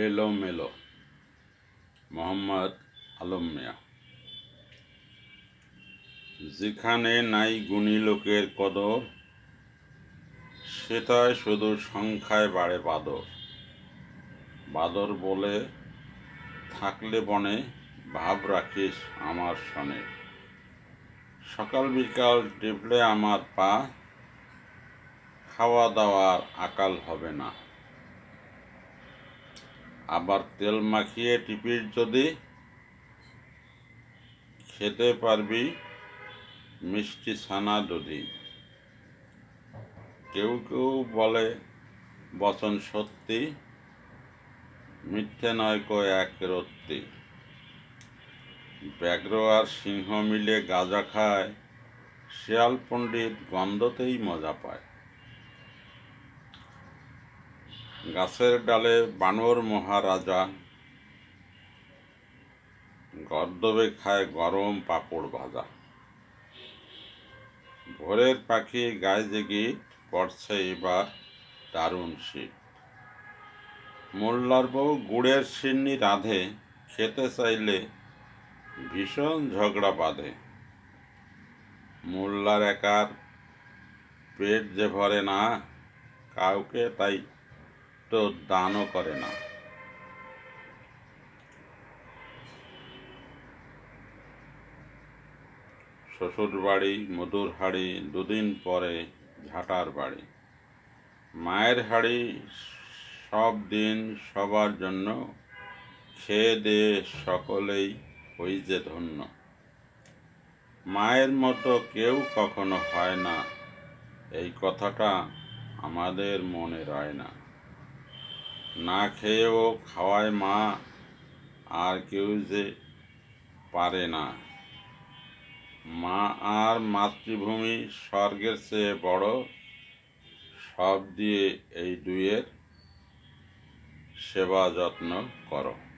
এলোমেলো মোহাম্মদ আলম মিয়া যেখানে নাই গুণী লোকের কদর, সেটাই শুধু সংখ্যায় বাড়ে বাদর। বাদর বলে, থাকলে বনে ভাব রাখিস আমার সনে। সকাল বিকাল টিপলে আমার পা, খাওয়া দাওয়ার আকাল হবে না। আবার তেল মাখিয়ে টিপিস যদি খেতে পারবি, মিষ্টি ছানা দুধি কেউ কেউ বলে, বচন সত্যি, মিথ্যে নয় কো এক রত্তি। ব্যাঘ্র আর সিংহ মিলে গাঁজা খায়, শিয়াল পণ্ডিত গন্ধতেই মজা পায়। গাছের ডালে বানর মহারাজা। গর্দবে খায় গরম পাঁপড় ভাজা। ভোরের পাখি গায়ে জেগে পড়ছে এবার দারুণ শীত। মোল্লার বউ গুড়ের সিন্নি রাঁধে, খেতে চাইলে ভীষণ ঝগড়া বাঁধে। মোল্লার একার পেট যে ভরে না, কাউকে তাই তো দানও করে না। শ্বশুর বাড়ি মধুর হাড়ি, দুদিন পরে ঝাঁটার বাড়ি। মায়ের হাড়ি সব দিন সবার জন্য খেয়ে দিয়ে সকলেই হই যে ধন্য। মায়ের মতো কেউ কখনো হয় না, এই কথাটা আমাদের মনে রয় না। না খেয়েও খাওয়ায় মা আর কেউ যে পারে না। মা আর মাতৃভূমি স্বর্গের চেয়ে বড় সব দিয়ে এই দুয়ের সেবা যত্ন করো।